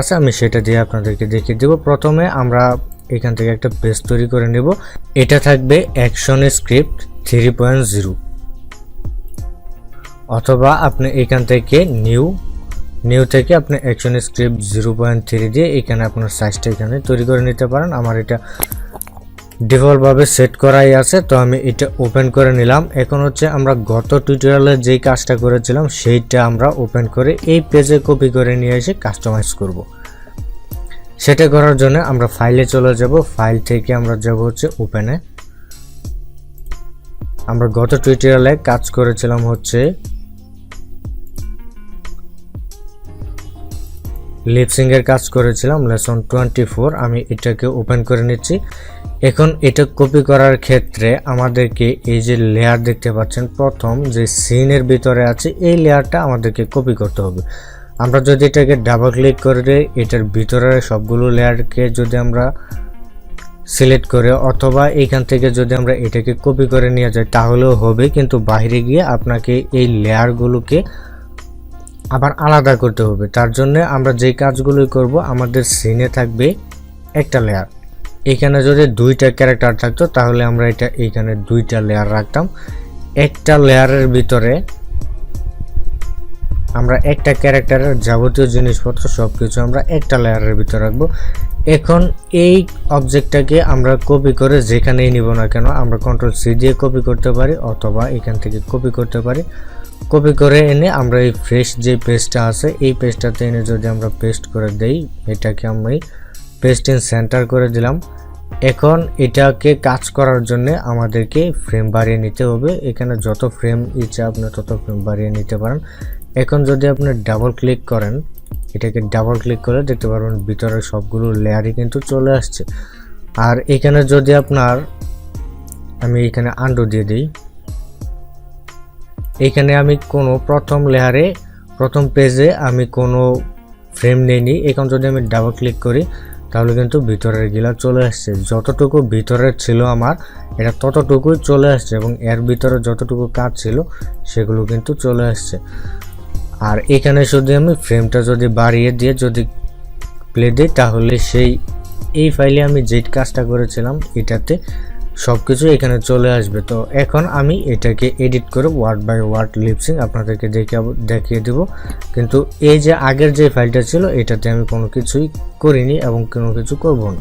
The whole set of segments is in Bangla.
আছে, আমি সেটা দিয়ে আপনাদেরকে দেখিয়ে দেব। প্রথমে আমরা এখান থেকে একটা পেজ তৈরি করে নেব। এটা থাকবে action script three point zero. অথবা আপনি এখান থেকে নিউ নিউ থেকে আপনি action script zero point three দিয়ে এখানে আপনার সাইজটা এখানে তৈরি করে নিতে পারেন। আমার এটা ডিফল্টভাবে সেট করাই আছে, তো আমি এটা ওপেন করে নিলাম। এখন হচ্ছে আমরা গত টিউটোরিয়ালে যেই কাজটা করেছিলাম, সেইটা আমরা ওপেন করে এই পেজে কপি করে নিয়ে এসে কাস্টমাইজ করব। সেটা করার জন্য আমরা ফাইলে চলে যাব। ফাইল থেকে আমরা যাব হচ্ছে ওপেনে আমরা গত টিউটোরিয়ালে কাজ করেছিলাম হচ্ছে লিপসিং এর কাজ করেছিলাম লেসন টোয়েন্টি আমি এটাকে ওপেন করে নিচ্ছি। এখন এটা কপি করার ক্ষেত্রে আমাদেরকে এই যে লেয়ার দেখতে পাচ্ছেন, প্রথম যে সিনের ভিতরে আছে, এই লেয়ারটা আমাদেরকে কপি করতে হবে। আমরা যদি এটাকে ডাবল ক্লিক করে দিই, এটার ভিতরে সবগুলো লেয়ারকে যদি আমরা সিলেক্ট করে, অথবা এইখান থেকে যদি আমরা এটাকে কপি করে নিয়ে যাই, তাহলেও হবে। কিন্তু বাইরে গিয়ে আপনাকে এই লেয়ারগুলোকে আবার আলাদা করতে হবে। তার জন্য আমরা যেই কাজগুলোই করব, আমাদের সিনে থাকবে একটা লেয়ার এখানে যদি দুইটা ক্যারেক্টার থাকতো, তাহলে আমরা এটা এইখানে দুইটা লেয়ার রাখতাম। একটা লেয়ারের ভিতরে আমরা একটা ক্যারেক্টারের যাবতীয় জিনিসপত্র সব কিছু আমরা একটা লেয়ারের ভিতরে রাখব। এখন এই অবজেক্টটাকে আমরা কপি করে যেখানেই নিব না কেন, আমরা কন্ট্রোল সি দিয়ে কপি করতে পারি, অথবা এখান থেকে কপি করতে পারি। কপি করে এনে আমরা এই ফ্রেশ যে পেজটা আছে, এই পেজটাতে এনে যদি আমরা পেস্ট করে দেই, এটাকে আমি পেস্ট সেন্টার করে দিলাম। এখন এটাকে কাজ করার জন্য আমাদেরকে ফ্রেম বাড়িয়ে নিতে হবে। এখানে যত ফ্রেম ইচ্ছা আপনি তত ফ্রেম বাড়িয়ে নিতে পারেন। এখন যদি আপনি ডাবল ক্লিক করেন, এটাকে ডাবল ক্লিক করে দেখতে পারবেন ভিতরে সবগুলো লেয়ারই কিন্তু চলে আসছে। আর এখানে যদি আপনার, আমি এখানে আন্ডু দিয়ে দিই। এখানে আমি কোনো প্রথম লেয়ারে প্রথম পেজে আমি কোনো ফ্রেম নেইনি। এখন যদি আমি ডাবল ক্লিক করি তাহলে কিন্তু ভিতরের গিলা চলে আসছে। যতটুকু ভিতরের ছিল আমার, এটা ততটুকুই চলে আসছে এবং এর ভিতরে যতটুকু কাজ ছিল, সেগুলো কিন্তু চলে আসছে। আর এখানে যদি আমি ফ্রেমটা যদি বাড়িয়ে দিয়ে যদি প্লে দিই, তাহলে সেই, এই ফাইলে আমি যে কাজটা করেছিলাম, এটাতে সব কিছু এখানে চলে আসবে। তো এখন আমি এটাকে এডিট করে ওয়ার্ড বাই ওয়ার্ড লিপসিং আপনাদেরকে দেখাবো দেখিয়ে দেব। কিন্তু এই যে আগের যে ফাইলটা ছিল, এটাতে আমি কোনো কিছুই করিনি এবং কোনো কিছু করব না।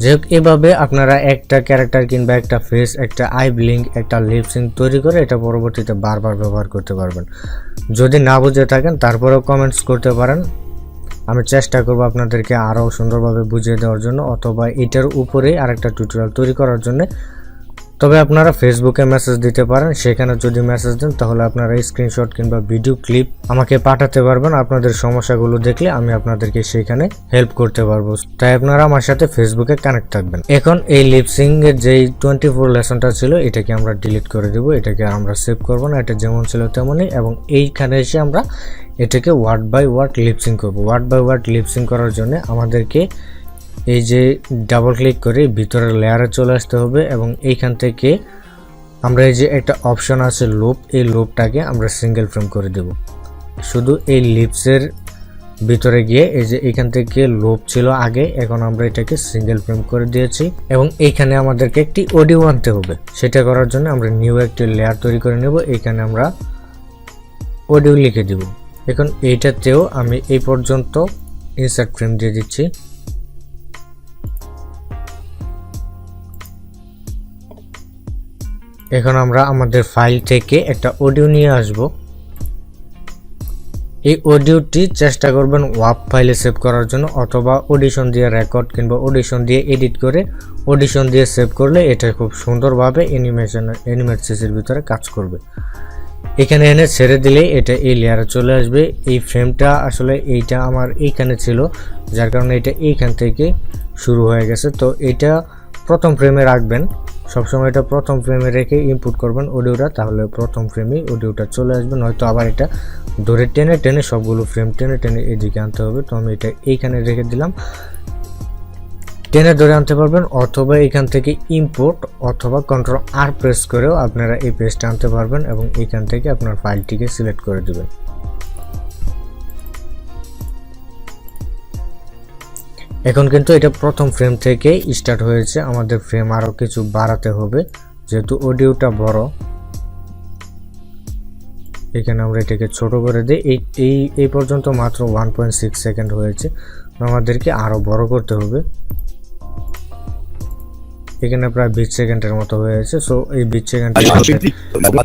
যাই হোক এভাবে আপনারা একটা ক্যারেক্টার কিংবা একটা ফেস একটা আই ব্লিঙ্ক একটা লিপসিং তৈরি করে এটা পরবর্তীতে বারবার ব্যবহার করতে পারবেন। যদি না বুঝে থাকেন, তারপরেও কমেন্টস করতে পারেন। আমি চেষ্টা করব আপনাদেরকে আরও সুন্দরভাবে বুঝিয়ে দেওয়ার জন্য অথবা এটার উপরে আরেকটা টিউটোরিয়াল তৈরি করার জন্য। তবে আপনারা ফেসবুকে মেসেজ দিতে পারেন, সেখানে যদি মেসেজ দেন, তাহলে আপনারা স্ক্রিনশট কিংবা ভিডিও ক্লিপ আমাকে পাঠাতে পারবেন। আপনাদের সমস্যাগুলো দেখলে আমি আপনাদেরকে সেখানে হেল্প করতে পারব। তাই আপনারা আমার সাথে ফেসবুকে কানেক্ট থাকবেন। এখন এই লিপসিং এর যেই টোয়েন্টি ফোর লেসনটা ছিল, এটাকে আমরা ডিলিট করে দেবো। এটাকে আমরা সেভ করব না, এটা যেমন ছিল তেমনই। এবং এইখানে এসে আমরা এটাকে word by word lip syncing করব। Word by word lip syncing করার জন্য আমাদেরকে এই যে ডাবল ক্লিক করে ভিতরের লেয়ারে চলে আসতে হবে এবং এইখান থেকে আমরা এই যে একটা অপশন আছে লুপ এই লুপটাকে আমরা সিঙ্গেল ফ্রেম করে দেব। শুধু এই লিপসের ভিতরে গিয়ে এই যে এখান থেকে লোপ ছিল আগে, এখন আমরা এটাকে সিঙ্গেল ফ্রেম করে দিয়েছি এবং এইখানে আমাদেরকে একটি অডিও আনতে হবে। সেটা করার জন্য আমরা নিউ একটি লেয়ার তৈরি করে নেব। এইখানে আমরা অডিও লিখে দিব। এখন এইটাতেও আমি এই পর্যন্ত ইনসার্ট ফ্রেম দিয়ে দিচ্ছি। এখন আমরা আমাদের ফাইল থেকে একটা অডিও নিয়ে আসব। এই অডিওটি চেষ্টা করবেন ওয়াপ ফাইলে সেভ করার জন্য অথবা অডিশন দিয়ে রেকর্ড কিংবা অডিশন দিয়ে এডিট করে অডিশন দিয়ে সেভ করলে এটা খুব সুন্দরভাবে অ্যানিমেশন অ্যানিমেট সিসির ভিতরে কাজ করবে। এখানে এনে ছেড়ে দিলে এটা এই লেয়ারে চলে আসবে। এই ফ্রেমটা আসলে এইটা আমার এইখানে ছিল, যার কারণে এটা এইখান থেকে শুরু হয়ে গেছে। তো এটা প্রথম ফ্রেমে রাখবেন। সবসময় এটা প্রথম ফ্রেমে রেখে ইনপুট করবেন অডিওটা তাহলে প্রথম ফ্রেমেই অডিওটা চলে আসবে। নয়তো আবার এটা ধরে টেনে টেনে সবগুলো ফ্রেম টেনে টেনে এদিকে আনতে হবে। তো আমি এটা এইখানে রেখে দিলাম। টেনে ধরে আনতে পারবেন অথবা এখান থেকে ইম্পোর্ট অথবা কন্ট্রোল আর প্রেস করেও আপনারা এই পেজটা আনতে পারবেন এবং এখান থেকে আপনার ফাইলটিকে সিলেক্ট করে দেবেন। এখন কিন্তু এটা প্রথম ফ্রেম থেকে স্টার্ট হয়েছে। আমাদের ফ্রেম আরও কিছু বাড়াতে হবে। যেহেতু অডিওটা বড়, এখানে আমরা এটাকে ছোট করে দিই। এই এই এই পর্যন্ত মাত্র ওয়ান পয়েন্ট সিক্স সেকেন্ড হয়েছে। আমাদেরকে আরও বড় করতে হবে। এখানে প্রায় বিশ সেকেন্ডের মতো হয়েছে সো এই বিশ সেকেন্ডের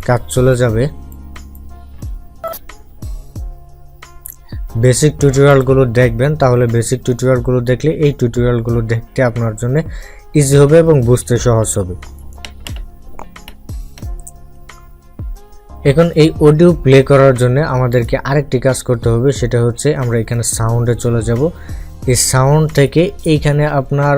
কাজ চলে যাবে। বেসিক টিউটোরিয়ালগুলো দেখবেন তাহলে বেসিক টিউটোরিয়ালগুলো দেখলে এই টিউটোরিয়ালগুলো দেখতে আপনার জন্য ইজি হবে এবং বুঝতে সহজ হবে। এখন এই অডিও প্লে করার জন্য আমাদেরকে আরেকটি কাজ করতে হবে সেটা হচ্ছে আমরা এখানে সাউন্ডে চলে যাব। এই সাউন্ড থেকে এইখানে আপনার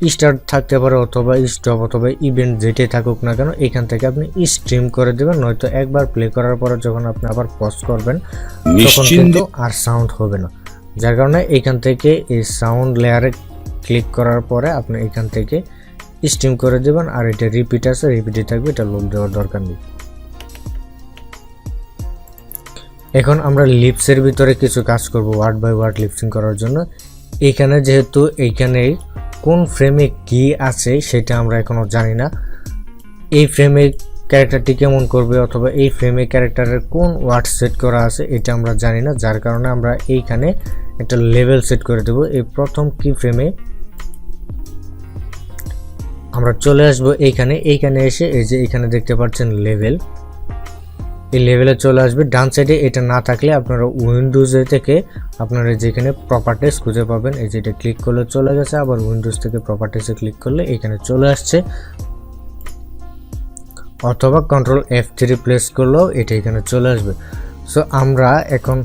স্টার্ট থাকতে পারে অথবা স্টপ অথবা ইভেন্ট যেটাই থাকুক না কেন এখান থেকে আপনি স্ট্রিম করে দেবেন নয়তো একবার প্লে করার পরে যখন আপনি আবার পজ করবেন তখন কিন্তু আর সাউন্ড হবে না। যার কারণে এখান থেকে এই সাউন্ড লেয়ারে ক্লিক করার পরে আপনি এখান থেকে স্ট্রিম করে দেবেন আর এটা রিপিট আছে রিপিটে থাকবে এটা লোক দেওয়ার দরকার নেই। এখন আমরা লিপসের ভিতরে কিছু কাজ করব ওয়ার্ড বাই ওয়ার্ড লিপসিং করার জন্য। এখানে যেহেতু এইখানে কোন ফ্রেমে কি আছে সেটা আমরা এখনও জানি না। এই ফ্রেমে ক্যারেক্টারটি কেমন করবে অথবা এই ফ্রেমে ক্যারেক্টারের কোন ওয়ার্ড সেট করা আছে এটা আমরা জানি না, যার কারণে আমরা এইখানে একটা লেভেল সেট করে দেব। এই প্রথম কি ফ্রেমে আমরা চলে আসব এইখানে। এইখানে এসে এই যে এখানে দেখতে পাচ্ছেন লেভেল এই লেভেলে চলে আসবে। ডান সাইডে এটা না থাকলে আপনারা উইন্ডোজে থেকে আপনারা যেখানে প্রপার্টিস খুঁজে পাবেন, এই যেটা ক্লিক করলে চলে গেছে। আবার উইন্ডোজ থেকে প্রপার্টিসে ক্লিক করলে এখানে চলে আসছে। অথবা কন্ট্রোল এফ থ্রি প্লেস করলেও এটা এখানে চলে আসবে। সো আমরা এখন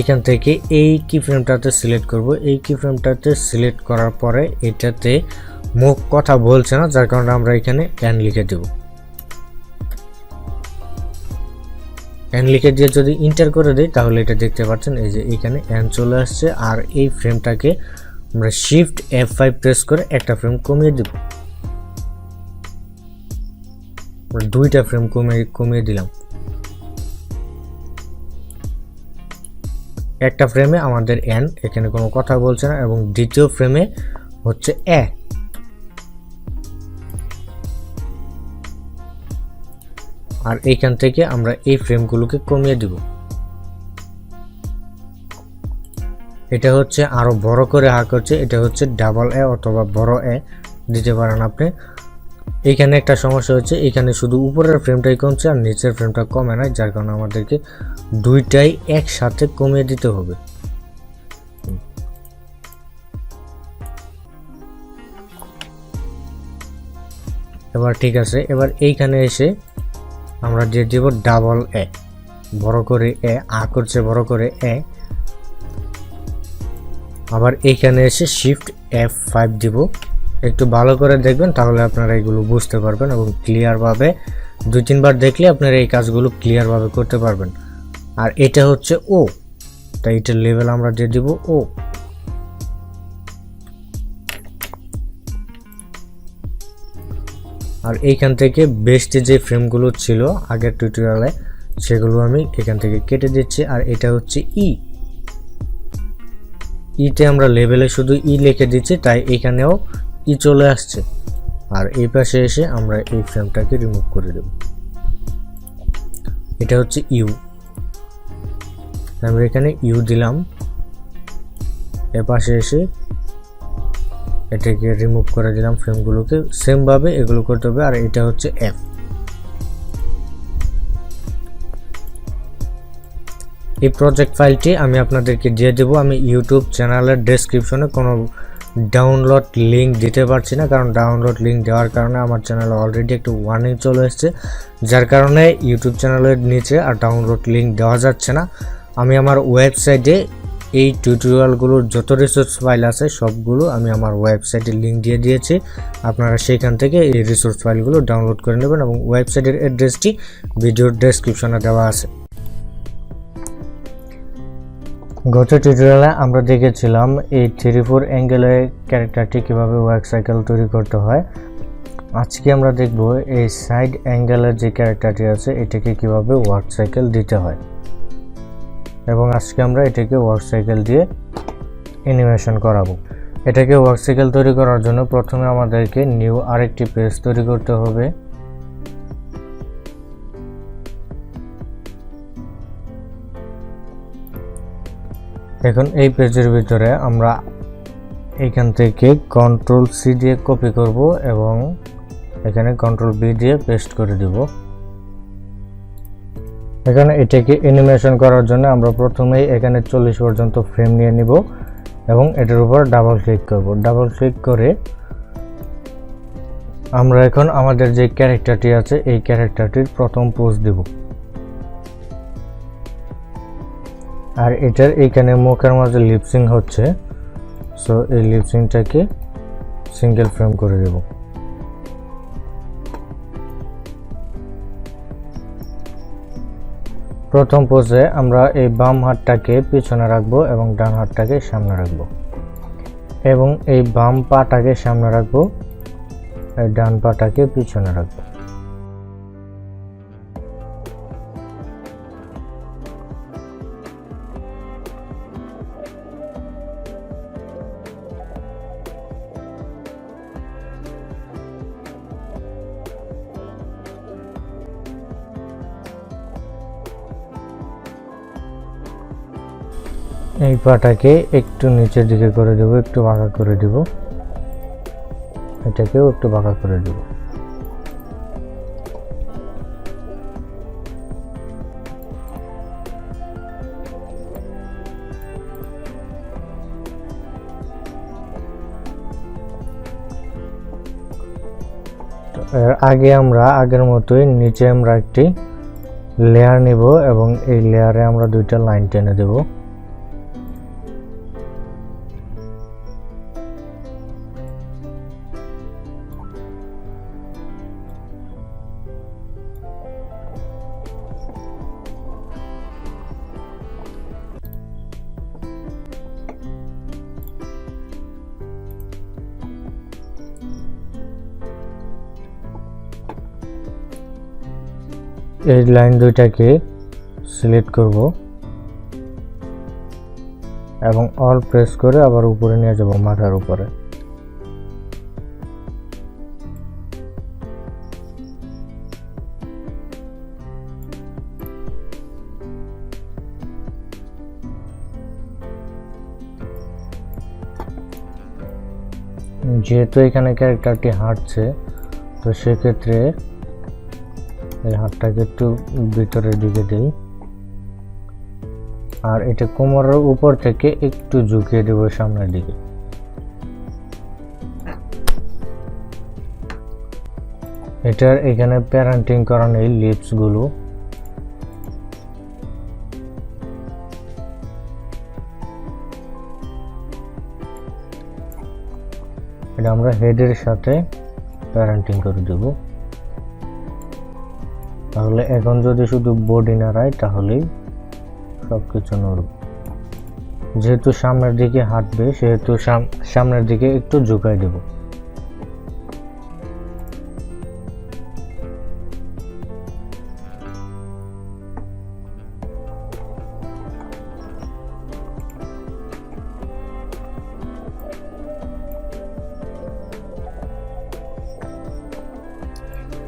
এখান থেকে এই কি ফ্রেমটাতে সিলেক্ট করব। এই কি ফ্রেমটাতে সিলেক্ট করার পরে এটাতে মুখ কথা বলছে না, যার কারণে আমরা এখানে এন লিখে দেব। এন লিখে দিয়ে যদি ইন্টার করে দিই, তাহলে এটা দেখতে পাচ্ছেন, এই যে এখানে এন চলে আসছে, আর এই ফ্রেমটাকে আমরা শিফট এফ ফাইভ প্রেস করে একটা ফ্রেম কমিয়ে দেব। আমরা দুইটা ফ্রেম কমিয়ে কমিয়ে দিলাম। একটা ফ্রেমে আমাদের এন এখানে কোনো কথা বলছে না, এবং দ্বিতীয় ফ্রেমে হচ্ছে এ আর এইখান থেকে আমরা এই ফ্রেমগুলোকে কমিয়ে দিব। এটা হচ্ছে আরও বড় করে হাক হচ্ছে এটা হচ্ছে ডাবল এ অথবা বড় এ দিতে পারেন আপনি। এইখানে একটা সমস্যা হচ্ছে, এখানে শুধু উপরের ফ্রেমটাই কমছে আর নিচের ফ্রেমটা কমে না যার কারণে আমাদেরকে দুইটাই একসাথে কমিয়ে দিতে হবে। এবার ঠিক আছে, এবার এইখানে এসে আমরা দিয়ে দিব ডাবল এ বড় করে এ আ করছে বড় করে এ আবার এখানে এসে শিফট এফ ফাইভ দিব। একটু ভালো করে দেখবেন তাহলে আপনারা এগুলো বুঝতে পারবেন এবং ক্লিয়ারভাবে দুই তিনবার দেখলে আপনারা এই কাজগুলো ক্লিয়ারভাবে করতে পারবেন। আর এটা হচ্ছে ও তাই এটার লেভেল আমরা দিয়ে দিব ও আর এইখান থেকে বেস্টে যে ফ্রেমগুলো ছিল আগের টিউটোরিয়ালে সেগুলো আমি এখান থেকে কেটে দিচ্ছি। আর এটা হচ্ছে ই ইতে আমরা লেভেলে শুধু ই লিখে দিচ্ছি, তাই এখানেও ই চলে আসছে। আর এই পাশে এসে আমরা এই ফ্রেমটাকে রিমুভ করে দেব। এটা হচ্ছে ইউ আমরা এখানে ইউ দিলাম। এ পাশে এসে এটাকে রিমুভ করে দিলাম ফ্রেমগুলোকে সেমভাবে এগুলো করতে হবে, আর এটা হচ্ছে এফ এই প্রজেক্ট ফাইলটি আমি আপনাদেরকে দিয়ে দেবো। আমি ইউটিউব চ্যানেলের ডেসক্রিপশনে কোনো ডাউনলোড লিঙ্ক দিতে পারছি না, কারণ ডাউনলোড লিঙ্ক দেওয়ার কারণে আমার চ্যানেলে অলরেডি একটু ওয়ার্নিং চলে এসছে। যার কারণে ইউটিউব চ্যানেলের নিচে আর ডাউনলোড লিঙ্ক দেওয়া যাচ্ছে না। আমি আমার ওয়েবসাইটে এই টিউটোরিয়ালগুলোর যত রিসোর্স ফাইল আছে সবগুলো আমি আমার ওয়েবসাইটে লিঙ্ক দিয়ে দিয়েছি। আপনারা সেখান থেকে এই রিসোর্স ফাইলগুলো ডাউনলোড করে নেবেন এবং ওয়েবসাইটের অ্যাড্রেসটি ভিডিওর ডেসক্রিপশনে দেওয়া আছে। গত টিউটোরিয়ালে আমরা দেখেছিলাম এই থ্রি ফোর অ্যাঙ্গেলের ক্যারেক্টারটি কীভাবে ওয়ার্ক সাইকেল তৈরি করতে হয়। আজকে আমরা দেখব এই সাইড অ্যাঙ্গেলের যে ক্যারেক্টারটি আছে, এটাকে কীভাবে ওয়ার্ক সাইকেল দিতে হয়। এবং আজকে আমরা এটাকে ওয়ার্ক সাইকেল দিয়ে অ্যানিমেশন করাবো। এটাকে ওয়ার্ক সাইকেল তৈরি করার জন্য প্রথমে আমাদেরকে নিউ আরেকটি পেজ তৈরি করতে হবে। এখন এই পেজের ভিতরে আমরা এখান থেকে কন্ট্রোল সি দিয়ে কপি করব এবং এখানে কন্ট্রোল বি দিয়ে পেস্ট করে দিব। এখানে এটাকে অ্যানিমেশন করার জন্য আমরা প্রথমেই এখানে চল্লিশ পর্যন্ত ফ্রেম নিয়ে নিব এবং এটার উপর ডাবল ক্লিক করব। ডাবল ক্লিক করে আমরা এখন আমাদের যে ক্যারেক্টারটি আছে, এই ক্যারেক্টারটির প্রথম পোস্ট দিব। আর এটার এইখানে মুখের মাঝে লিপসিং হচ্ছে। সো এই লিপসিংটাকে সিঙ্গেল ফ্রেম করে দেব। প্রথম পোজে আমরা এই বাম হাতটাকে পিছনে রাখব এবং ডান হাতটাকে সামনে রাখব। এবং এই বাম পাটাকে সামনে রাখব, এই ডান পাটাকে পিছনে রাখব। পাটাকে একটু নিচের দিকে করে দেব, একটু বাঁকা করে দেব। এটাকেও একটু বাঁকা করে দেব। আগে আমরা, আগের মতোই নিচে আমরা একটি লেয়ার নিব এবং এই লেয়ারে আমরা দুইটা লাইন টেনে দেবো। এই লাইন দুইটাকে সিলেক্ট করব এবং অল প্রেস করে আবার উপরে নিয়ে যাব মাথার উপরে। যেহেতু এখানে ক্যারেক্টারটি হাঁটছে, তো সেক্ষেত্রে এই হাতটাকে একটু ভিতরের দিকে দেই। আর এটা কোমরের উপর থেকে একটু ঝুঁকিয়ে দেবো সামনের দিকে। এটার এখানে প্যারেন্টিং করা নেই লিপসগুলো। এটা আমরা হেডের সাথে প্যারেন্টিং করে দেবো। তাহলে এখন যদি শুধু বডি না নাড়ায় তাহলেই সব কিছু নড়বে যেহেতু সামনের দিকে হাঁটবে, সেহেতু সামনের দিকে একটু ঝুঁকাই দেব।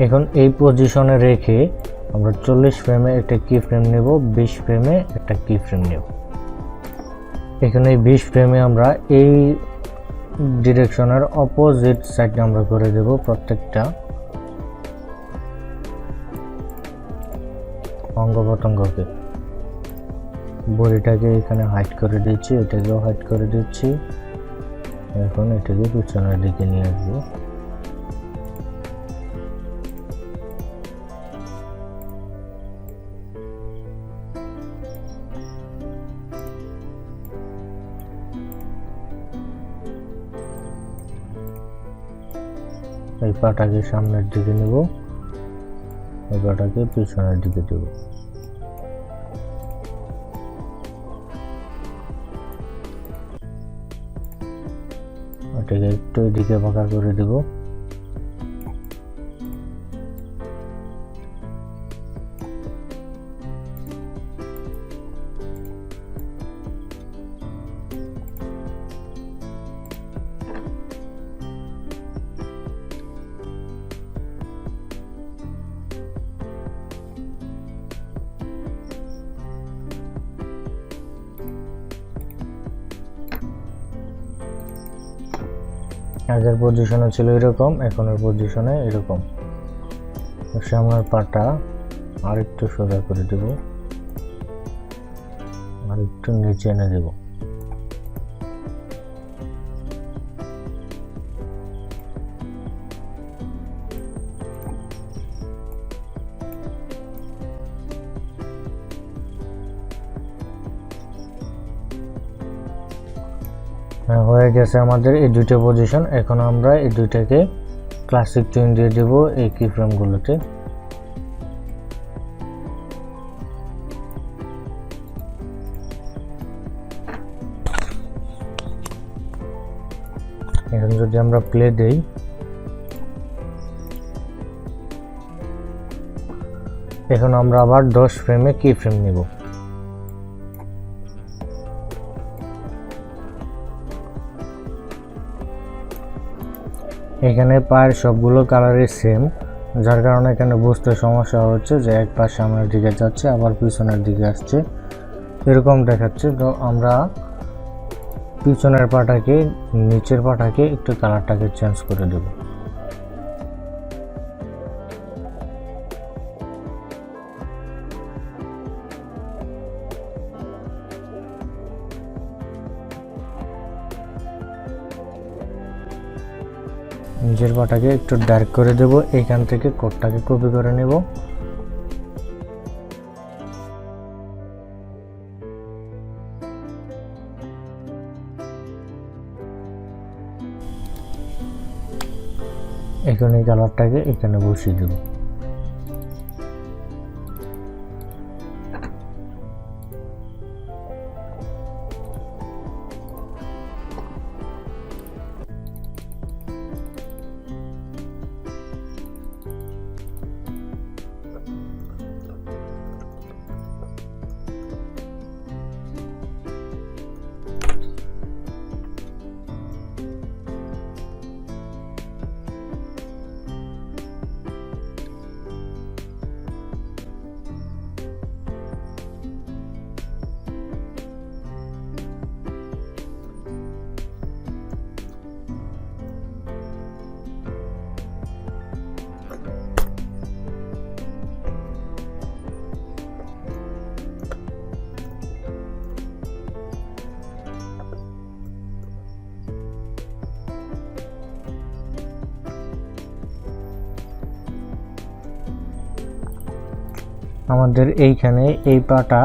এখন এই পজিশনে রেখে আমরা চল্লিশ ফ্রেমে একটা কি ফ্রেম নেব, বিশ ফ্রেমে একটা কি ফ্রেম নেব। এখানে এই বিশ ফ্রেমে আমরা এই ডিরেকশনের অপোজিট সাইড আমরা করে দেব প্রত্যেকটা। অঙ্গ প্রত্যঙ্গকে বডিটাকে এখানে হাইট করে দিচ্ছি, এটাকেও হাইট করে দিচ্ছি। এখন এটাকে পিছনের দিকে নিয়ে আসব। এই পাটাকে সামনের দিকে নেব। এই পাটাকে পিছনের দিকে দেব। এটাকে একটু এদিকে বাঁকা করে দেব। আগের পজিশনে ছিল এরকম, এখনের পজিশনে এরকম। সামনের পাটা আরেকটু সোজা করে দেব, আরেকটু নিচে এনে দেব। গেছে আমাদের এই দুইটা পজিশন এখন আমরা এই দুইটাকে ক্লাসিক টুইন দিয়ে দেব এই কি ফ্রেমগুলোতে এখন যদি আমরা প্লে দেই, এখন আমরা আবার দশ ফ্রেমে কি ফ্রেম নিব। এখানে পায়ের সবগুলো কালারই সেম যার কারণে এখানে বুঝতে সমস্যা হচ্ছে যে এক পা সামনের দিকে যাচ্ছে, আবার পিছনের দিকে আসছে। এরকম দেখাচ্ছে, তো আমরা পিছনের পাটাকে, নিচের পাটাকে একটু কালারটাকে চেঞ্জ করে দেব। নিজের পাটাকে একটু ডার্ক করে দেব। এখান থেকে কোটটাকে কপি করে নেব। এখন এই কালারটাকে এখানে বসিয়ে দেব। আমাদের এইখানে এই পাটা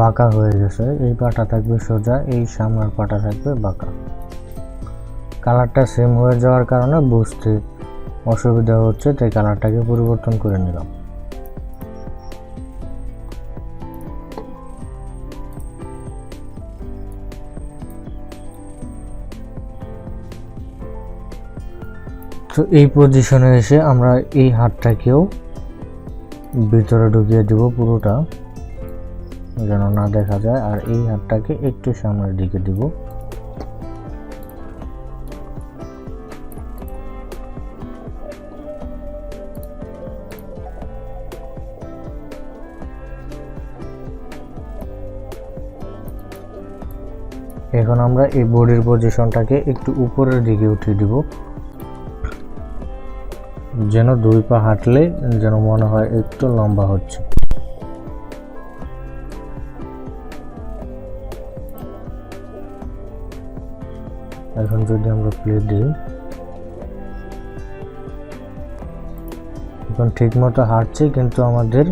বাঁকা হয়ে গেছে। এই পাটা থাকবে সোজা, এই সামনের পাটা থাকবে বাঁকা। কালারটা সেম হয়ে যাওয়ার কারণে বুঝতে অসুবিধা হচ্ছে, তাই কালারটাকে পরিবর্তন করে নিলাম। তো এই পজিশনে এসে আমরা এই হাতটাকেও ভিতরে ঢুকিয়ে দিব পুরোটা, যেন না দেখা যায়। আর এই হাতটাকে একটু সামনের দিকে দিব। এখন আমরা এই বডির পজিশনটাকে একটু উপরের দিকে উঠিয়ে দিব। যেন দুই পা হাঁটলে যেন মনে হয় একটু লম্বা হচ্ছে। এখন যদি আমরা প্লে দিই, এখন ঠিক মতো হাঁটছে কিন্তু আমাদের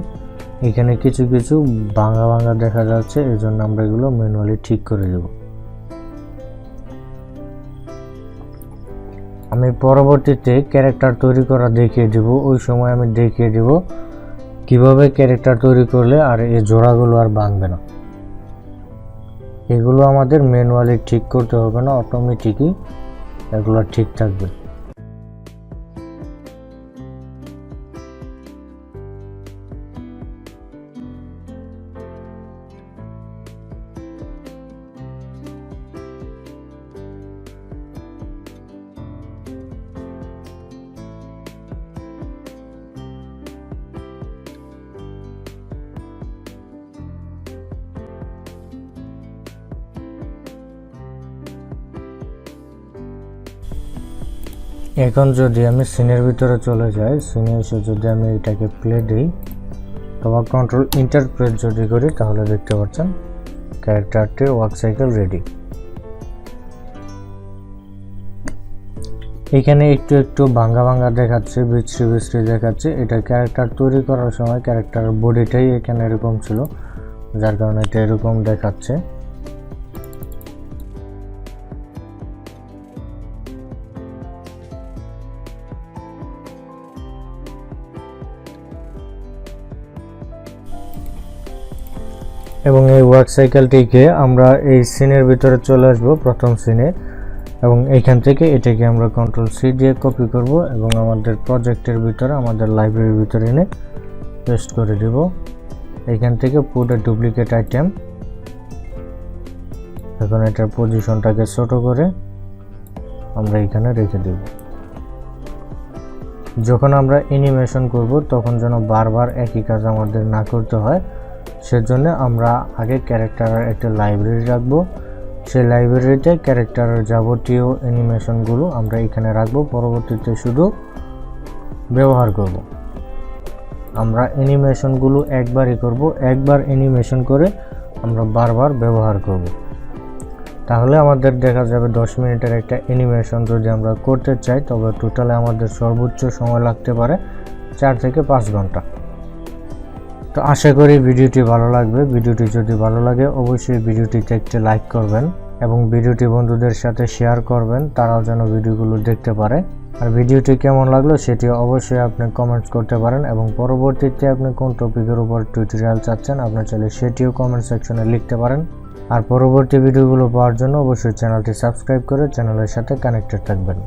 এখানে কিছু কিছু ভাঙা ভাঙা দেখা যাচ্ছে এই জন্য আমরা এগুলো ম্যানুয়ালি ঠিক করে দেবো। আমি পরবর্তীতে ক্যারেক্টার তৈরি করা দেখিয়ে দেব। ওই সময় আমি দেখিয়ে দেব কীভাবে ক্যারেক্টার তৈরি করলে আর এই জোড়াগুলো আর ভাঙবে না। এগুলো আমাদের ম্যানুয়ালি ঠিক করতে হবে না অটোমেটিকই এগুলো ঠিক থাকবে। এখন যদি আমি সিনের ভিতরে চলে যাই, সিনে এসে যদি আমি এটাকে প্লে দিই অথবা কন্ট্রোল ইন্টারপ্রেট যদি করি, তাহলে দেখতে পাচ্ছেন ক্যারেক্টারটির ওয়ার্ক সাইকেল রেডি এখানে একটু একটু ভাঙ্গা ভাঙ্গা দেখাচ্ছে, বিশ্রী বিশ্রী দেখাচ্ছে। এটা ক্যারেক্টার তৈরি করার সময় ক্যারেক্টার বডিটাই এখানে এরকম ছিল, যার কারণে এটা এরকম দেখাচ্ছে। এবং এই ওয়ার্ক সাইকেলটিকে আমরা এই সিনের ভিতরে চলে আসব, প্রথম সিনে এবং এইখান থেকে এটাকে আমরা কন্ট্রোল সি দিয়ে কপি করব এবং আমাদের প্রজেক্টের ভিতরে, আমাদের লাইব্রেরির ভিতরে এনে পেস্ট করে দেব। এইখান থেকে পুরো ডুপ্লিকেট আইটেম এখন এটার পজিশনটাকে ছোট করে আমরা এখানে রেখে দেব। যখন আমরা অ্যানিমেশন করব, তখন যেন বারবার একই কাজ আমাদের না করতে হয়। সেজন্য আমরা আগে ক্যারেক্টারের একটা লাইব্রেরি রাখব। সেই লাইব্রেরিতে ক্যারেক্টারের যাবতীয় অ্যানিমেশনগুলো আমরা এখানে রাখব। পরবর্তীতে শুধু ব্যবহার করব। আমরা অ্যানিমেশনগুলো একবারই করব। একবার অ্যানিমেশন করে আমরা বারবার ব্যবহার করব। তাহলে আমাদের দেখা যাবে দশ মিনিটের একটা অ্যানিমেশন যদি আমরা করতে চাই, তবে টোটালে আমাদের সর্বোচ্চ সময় লাগতে পারে চার থেকে পাঁচ ঘণ্টা। তো আশা করি ভিডিওটি ভালো লাগবে। ভিডিওটি যদি ভালো লাগে, অবশ্যই ভিডিওটিতে একটি লাইক করবেন এবং ভিডিওটি বন্ধুদের সাথে শেয়ার করবেন, তারাও যেন ভিডিওগুলো দেখতে পারে। আর ভিডিওটি কেমন লাগল সেটি অবশ্যই আপনি কমেন্টস করতে পারেন এবং পরবর্তীতে আপনি কোন টপিকের উপর টিউটোরিয়াল চাচ্ছেন আপনার চাইলে সেটিও কমেন্ট সেকশনে লিখতে পারেন। আর পরবর্তী ভিডিওগুলো পাওয়ার জন্য অবশ্যই চ্যানেলটি সাবস্ক্রাইব করে চ্যানেলের সাথে কানেক্টেড থাকবেন।